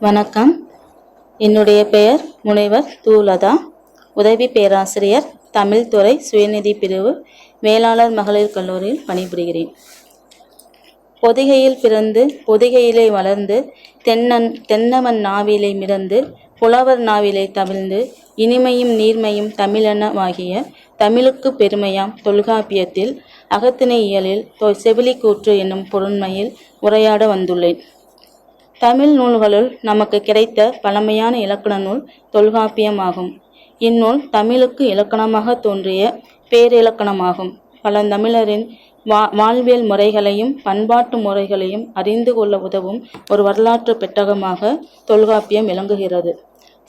வணக்கம். என்னுடைய பெயர் முனைவர் தூலதா. உதவி பேராசிரியர் தமிழ் துறை சுயநிதி பிரிவு மேலாளர் மகளிர் கல்லூரியில் பணிபுரிகிறேன். பொதிகையில் பிறந்து பொதிகையிலே வளர்ந்து தென்னன் தென்னவன் நாவிலை மிதந்து புலவர் நாவிலை தவிழ்ந்து இனிமையும் நீர்மையும் தமிழெனவாகிய தமிழுக்கு பெருமையாம் தொல்காப்பியத்தில் அகத்திணை இயலில் தொ- செவிலிக்கூற்று என்னும் பொருண்மையில் உரையாட வந்துள்ளேன். தமிழ் நூல்களுள் நமக்கு கிடைத்த பழமையான இலக்கண நூல் தொல்காப்பியம் ஆகும் இந்நூல் தமிழுக்கு இலக்கணமாக தோன்றிய பேரிலக்கணமாகும். பழந்தமிழரின் வா வாழ்வியல் முறைகளையும் பண்பாட்டு முறைகளையும் அறிந்து கொள்ள உதவும் ஒரு வரலாற்று பெட்டகமாக தொல்காப்பியம் விளங்குகிறது.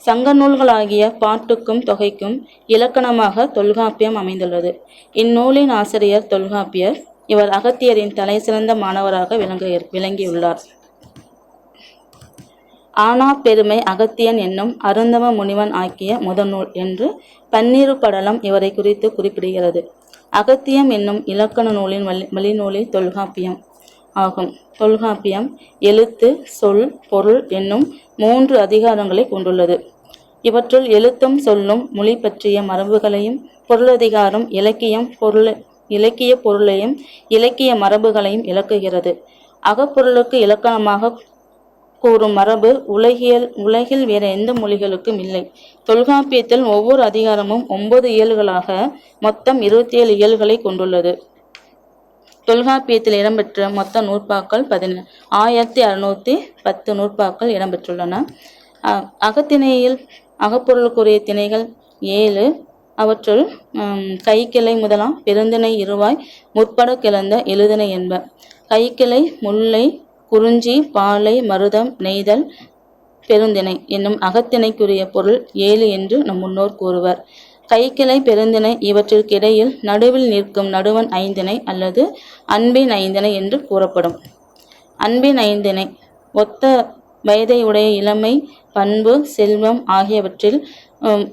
சங்க நூல்களாகிய பாட்டுக்கும் தொகைக்கும் இலக்கணமாக தொல்காப்பியம் அமைந்துள்ளது. இந்நூலின் ஆசிரியர் தொல்காப்பியர் இவர் அகத்தியரின் தலைசிறந்த மாணவராக விளங்கு விளங்கியுள்ளார். ஆனா பெருமை அகத்தியன் என்னும் அருந்தவ முனிவன் ஆக்கிய முதநூல் என்று பன்னிரு படலம் இவரை குறித்து குறிப்பிடுகிறது. அகத்தியம் என்னும் இலக்கண நூலின் வழி வழிநூலில் தொல்காப்பியம் ஆகும். தொல்காப்பியம் எழுத்து சொல் பொருள் என்னும் மூன்று அதிகாரங்களை கொண்டுள்ளது. இவற்றுள் எழுத்தும் சொல்லும் மொழி பற்றிய மரபுகளையும் பொருளதிகாரம் இலக்கியம் பொருள் இலக்கிய பொருளையும் இலக்கிய மரபுகளையும் இலக்குகிறது. அகப்பொருளுக்கு இலக்கணமாக கூறும் மரபு உலகியல் உலகில் வேற எந்த மொழிகளுக்கும் இல்லை. தொல்காப்பியத்தில் ஒவ்வொரு அதிகாரமும் ஒன்பது இயல்களாக மொத்தம் இருபத்தி ஏழு இயல்களை கொண்டுள்ளது. தொல்காப்பியத்தில் இடம்பெற்ற மொத்த நூற்பாக்கள் பதின ஆயிரத்தி அறுநூத்தி பத்து நூற்பாக்கள் இடம்பெற்றுள்ளன. அ- அகத்திணையில் அகப்பொருளுக்குரிய திணைகள் ஏழு அவற்றுள் கைக்கிளை முதலாம் பெருந்திணை இருவாய் முற்பட கிளந்த எழுதினை என்ப. கைக்கிளை முல்லை குறிஞ்சி பாலை மருதம் நெய்தல் பெருந்திணை என்னும் அகத்திணைக்குரிய பொருள் ஏழு என்று நம் முன்னோர் கூறுவர். கைக்கிளை பெருந்திணை இவற்றிற்கிடையில் நடுவில் நிற்கும் நடுவன் ஐந்திணை அல்லது அன்பின் ஐந்திணை என்று கூறப்படும். அன்பின் ஐந்திணை ஒத்த வயதை உடைய இளமை பண்பு செல்வம் ஆகியவற்றில்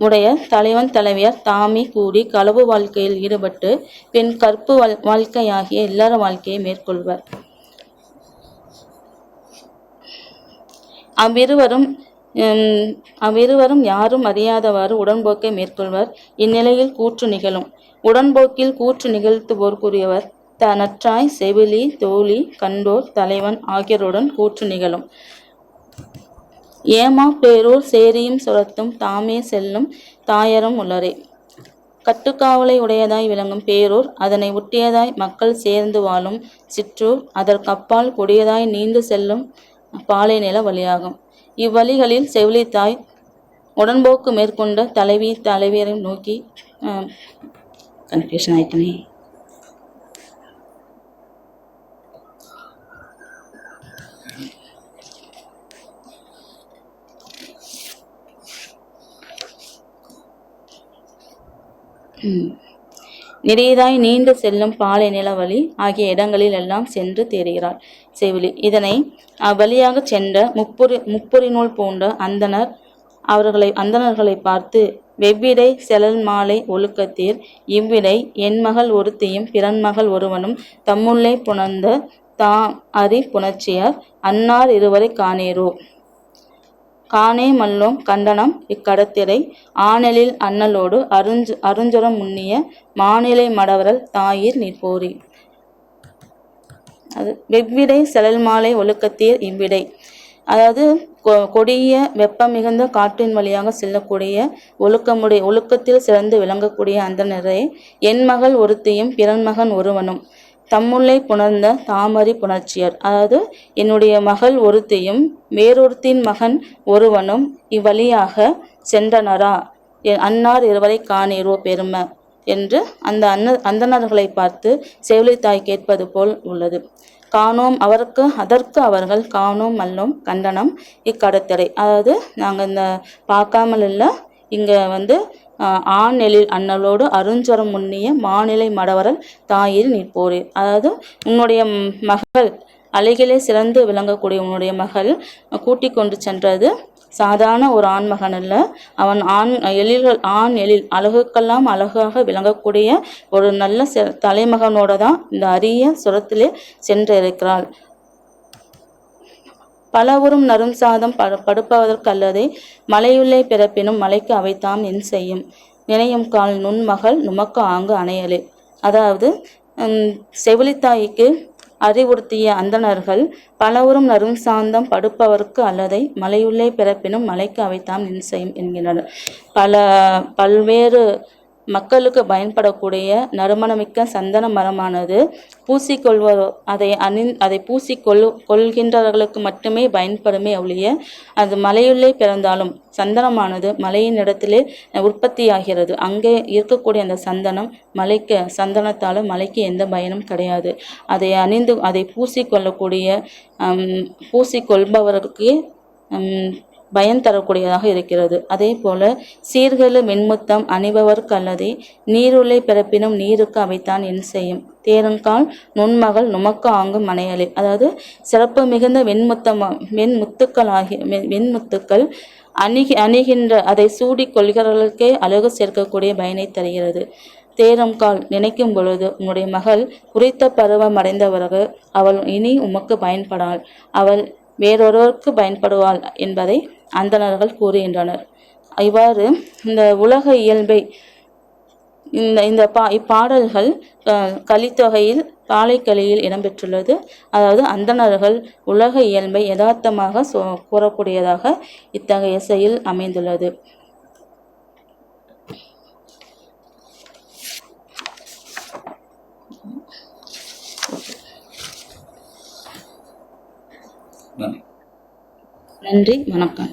உடைய தலைவன் தலைவியார் தாமே கூடி களவு வாழ்க்கையில் ஈடுபட்டு பின் கற்பு வாழ் வாழ்க்கையாகிய இல்லற வாழ்க்கையை மேற்கொள்வர். அவ்விருவரும் அவ்விருவரும் யாரும் அறியாதவாறு உடன்போக்கை மேற்கொள்வர். இந்நிலையில் கூற்று நிகழும். உடன்போக்கில் கூற்று நிகழ்த்துவோர்க்குரியவர் த நற்றாய் செவிலி தோழி கண்டோர் தலைவன் ஆகியோருடன் கூற்று நிகழும். ஏமா பேரூர் சேரியும் சுரத்தும் தாமே செல்லும் தாயரும் உளரே கட்டுக்காவலை உடையதாய் விளங்கும் பேரூர் அதனை ஒட்டியதாய் மக்கள் சேர்ந்து வாழும் சிற்றூர் அதற்கப்பால் கொடியதாய் நீண்டு செல்லும் பாலை நில வழியாகும். இவ்வழிகளில் செவிலித்தாய் உடன்போக்கு மேற்கொண்ட தலைவி தலைவியரை நோக்கி கன்ஃபியூஷன் ஆயிட்டனே நிறையதாய் நீண்டு செல்லும் பாலை நிலவழி ஆகிய இடங்களில் எல்லாம் சென்று தேறுகிறாள். செவிலி. இதனை அவ்வழியாக சென்ற முப்புரி முப்புரி நூல் போன்ற அந்தணர் அவர்களை அந்தணர்களை பார்த்து வெவ்விடை செலல் மாலை ஒழுக்கத்தீர். இவ்விடை என் மகள் ஒருத்தியும் பிறன்மகள் ஒருவனும் தம்முள்ளே புணர்ந்த தா அறி புணர்ச்சியார். அன்னார் இருவரை காணேரோ? காணே மல்லோம் கண்டனம் இக்கடத்திரை. ஆனலில் அண்ணலோடு அருஞ்சு அருஞ்சுரம் முன்னிய மாநிலை மடவரல் தாயிர் நிற்போரி அது வெவ்விடை செலல் மாலை ஒழுக்கத்தீர் இவ்விடை. அதாவது கொ- கொடிய வெப்பம் மிகுந்த காற்றின் வழியாக செல்லக்கூடிய ஒழுக்கமுடைய ஒழுக்கத்தில் சிறந்து விளங்கக்கூடிய அந்த அந்தணரே என் மகள் ஒருத்தியும் பிறன்மகன் ஒருவனும். தம்முள்ளை புணர்ந்த தாமரை புணர்ச்சியர். அதாவது என்னுடைய மகள் ஒருத்தியும் வேறொருத்தின் மகன் ஒருவனும் இவ்வழியாக சென்றனரா? என் அன்னார் இருவரை காணீரோ பெருமை? என்று அந்த அன்ன அந்தணர்களை பார்த்து செவிலித்தாய் கேட்பது போல் உள்ளது. காணோம் அவருக்கு அதற்கு அவர்கள் காணோம் அல்லோம் கண்டனம் இக்கடத்தடை அதாவது நாங்கள் இந்த பார்க்காமல் இல்லை இங்கே வந்து ஆண் எழில் அண்ணலோடு அருஞ்சரம் முன்னிய மாநிலை மடவரல் தாயில் நிற்போரே. அதாவது உன்னுடைய மகள் அலைகளே சிறந்து விளங்கக்கூடிய உன்னுடைய மகள் கூட்டி கொண்டு சென்றது. சாதாரண ஒரு ஆண் மகன் அல்ல அவன் ஆண் எழில்கள் ஆண் எழில் அழகுக்கெல்லாம் அழகாக விளங்கக்கூடிய ஒரு நல்ல தலைமகனோட தான் இந்த அரிய சுரத்திலே சென்று பலவரும் பலவுறும் நரும் சாதம் படு படுப்பதற்கல்லதை மலையுள்ளே பிறப்பினும் மலைக்கு அவைத்தாம் என் செய்யும். நினையும் கால் நுண்மகள் நுமக்கு ஆங்கு அணையலே. அதாவது செவிலித்தாய்க்கு அறிவுறுத்திய அந்தணர்கள் பலவரும் நரும் சாந்தம் படுப்பவர்க்கு அல்லதை மலையுள்ளே பிறப்பினும் மலைக்கு அவைத்தாம் நின் செய்யும் என்கின்றனர். பல பல்வேறு மக்களுக்கு பயன்படக்கூடிய நறுமணமிக்க சந்தன மரமானது பூசிக்கொள்வதோ அதை அணி அதை பூசிக்கொள் கொள்கின்றவர்களுக்கு மட்டுமே பயன்படுமே ஒழிய அது மலையுள்ளே பிறந்தாலும் சந்தனமானது மலையின் இடத்திலே உற்பத்தியாகிறது. அங்கே இருக்கக்கூடிய அந்த சந்தனம் மலைக்கு சந்தனத்தால் மலைக்கு எந்த பயனும் கிடையாது. அதை அணிந்து அதை பூசிக்கொள்ளக்கூடிய ஹம், பூசிக்கொள்பவருக்கு பயன் தரக்கூடியதாக இருக்கிறது. அதே போல சீர்கெழு மென்முத்தம் அணிபவர்க்கல்லதே நீருளை பிறப்பினும் நீருக்கு அவைத்தான் என் செய்யும். தேருங்கால் நுண்மகள் நுமக்க ஆங்கும் மனையலே. அதாவது சிறப்பு மிகுந்த வெண்முத்தம் வெண்முத்துக்கள் ஆகிய வெண்முத்துக்கள் அணுகி அணுகின்ற அதை சூடி கொள்கிறவர்களுக்கே அழகு சேர்க்கக்கூடிய பயனை தருகிறது. தேரும் கால் நினைக்கும் பொழுது உன்னுடைய மகள் குறித்த பருவம் அடைந்த பிறகு அவள் இனி உமக்கு பயன்படாள். அவள் வேறொருவருக்கு பயன்படுவாள் என்பதை அந்தணர்கள் கூறுகின்றனர். இவ்வாறு இந்த உலக இயல்பை இந்த இந்த பா இப்பாடல்கள் கலித்தொகையில் பாலைக்கலியில் இடம்பெற்றுள்ளது. அதாவது அந்தணர்கள் உலக இயல்பை யதார்த்தமாக சொ கூறக்கூடியதாக இத்தகைய செயல் அமைந்துள்ளது. நன்றி வணக்கம்.